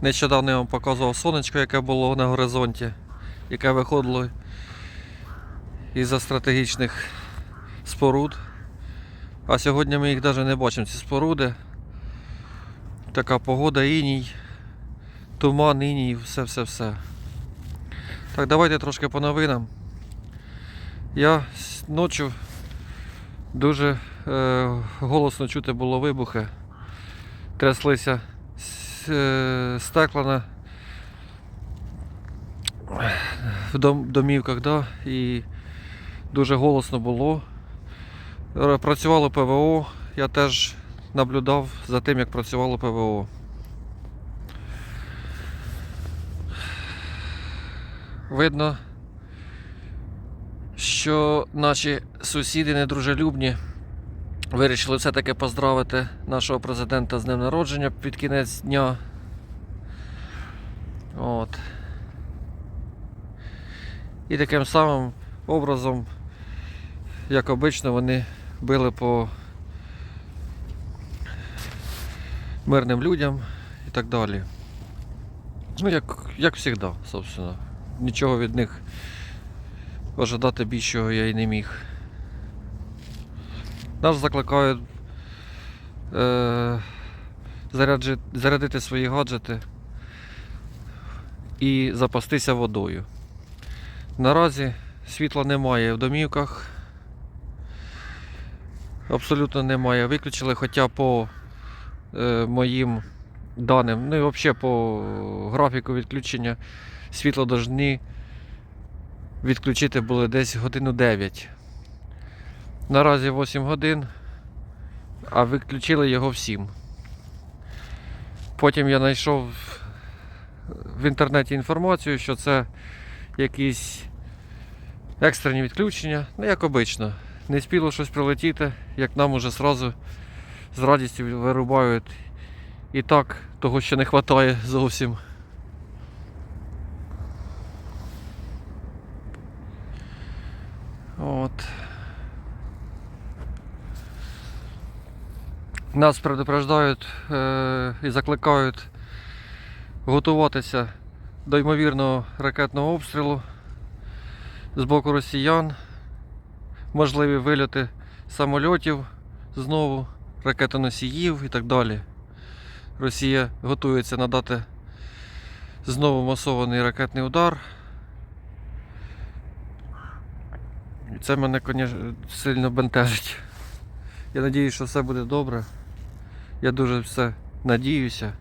Нещодавно я вам показував сонечко, яке було на горизонті, яке виходило із-за стратегічних споруд. А сьогодні ми їх навіть не бачимо, ці споруди. Така погода, іній, туман, іній, все-все-все. Так, давайте трошки по новинам. Я ночі дуже е, голосно чути було вибухи. Тряслися стекла на в домівках, да? і дуже голосно було. Працювало ПВО, я теж наблюдав за тим, як працювало ПВО. Видно, що наші сусіди недружелюбні вирішили все-таки поздравити нашого президента з днем народження під кінець дня. От. І таким самим образом, як обично, вони били по мирним людям і так далі. Ну, як, як завжди, собственно. Нічого від них ожидати більшого я і не міг. Нас закликають е, заряджи, зарядити свої гаджети і запастися водою. Наразі світла немає в домівках. Абсолютно немає. Виключили, хоча по е, моїм даним, ну і взагалі по графіку відключення світло должны відключити були десь годину 9. Наразі 8 годин, а виключили його всім. Потім я знайшов в інтернеті інформацію, що це якісь екстрені відключення, ну як обично. Не спіло щось прилетіти, як нам уже зразу з радістю вирубають. І так, того ще не вистачає зовсім. От. Нас предупреждають е- і закликають готуватися до ймовірного ракетного обстрілу з боку росіян, можливі вильоти самольотів знову, ракетоносіїв і так далі. Росія готується надати знову масований ракетний удар. Це мене, звісно, сильно бентежить. Я сподіваюся, що все буде добре. Я дуже все надіюся.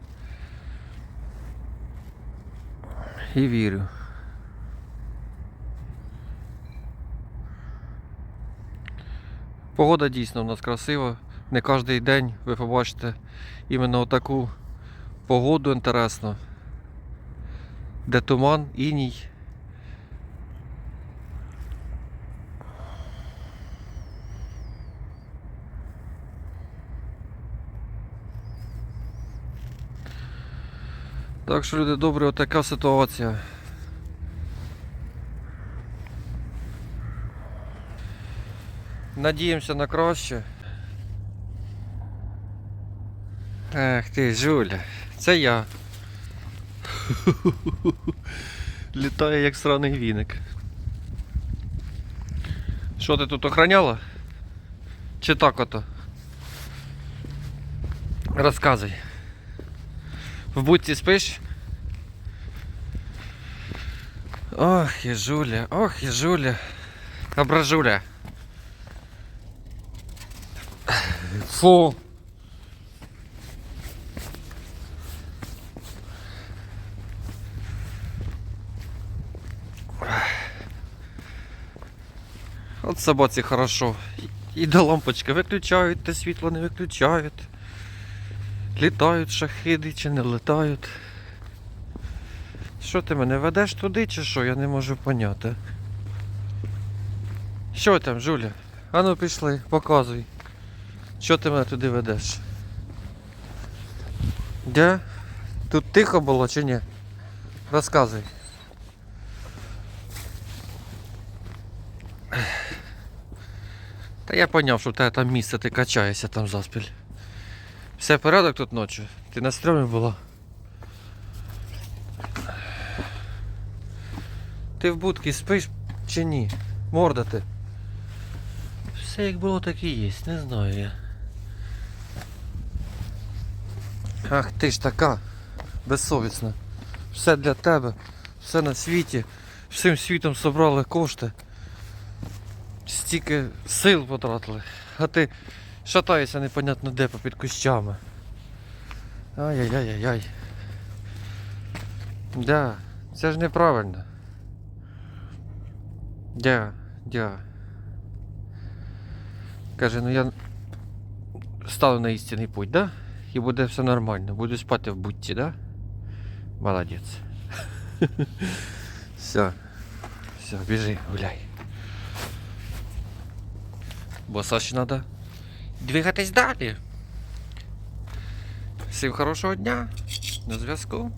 І вірю. Погода дійсно у нас красива. Не кожен день ви побачите іменно таку погоду інтересну. Де туман, іній. Так що, люди добрі, отака ситуація. Надіємося на краще. Ех ти, Жуля, це я. Літає як сраний віник. Що ти тут охраняла? Чи так ото? Розказуй. В будці спиш? Ох, і ох, і Жуля. Ображуля. Фу. От собаці хорошо. І до лампочки виключають, те світло не виключають. Літають шахиди чи не літають. Що ти мене ведеш туди чи що? Я не можу поняти. Що там, Жуля? Ану пішли, показуй. Що ти мене туди ведеш? Де? Тут тихо було чи ні? Розказуй. Та я поняв, що в тебе там місце, ти качаєшся там заспіль. Все порядок тут ночі. Ти на стрьомі була. Ти в будці спиш чи ні? Морда ти. Все як було, так і є, не знаю я. Ах ти ж така безсовісна. Все для тебе, все на світі, всім світом собрали кошти, стільки сил потратили, а ти шатаєшся непонятно де попід кущами. Ай-яй-яй-яй. Да, це ж неправильно. Дя, дя. Каже, ну я стану на істинний путь, да? І буде все нормально. Буду спати в будці, да? Молодець. Все. Все, біжи, гуляй. Бо Саші треба двигатись далі. Всім хорошого дня. На зв'язку.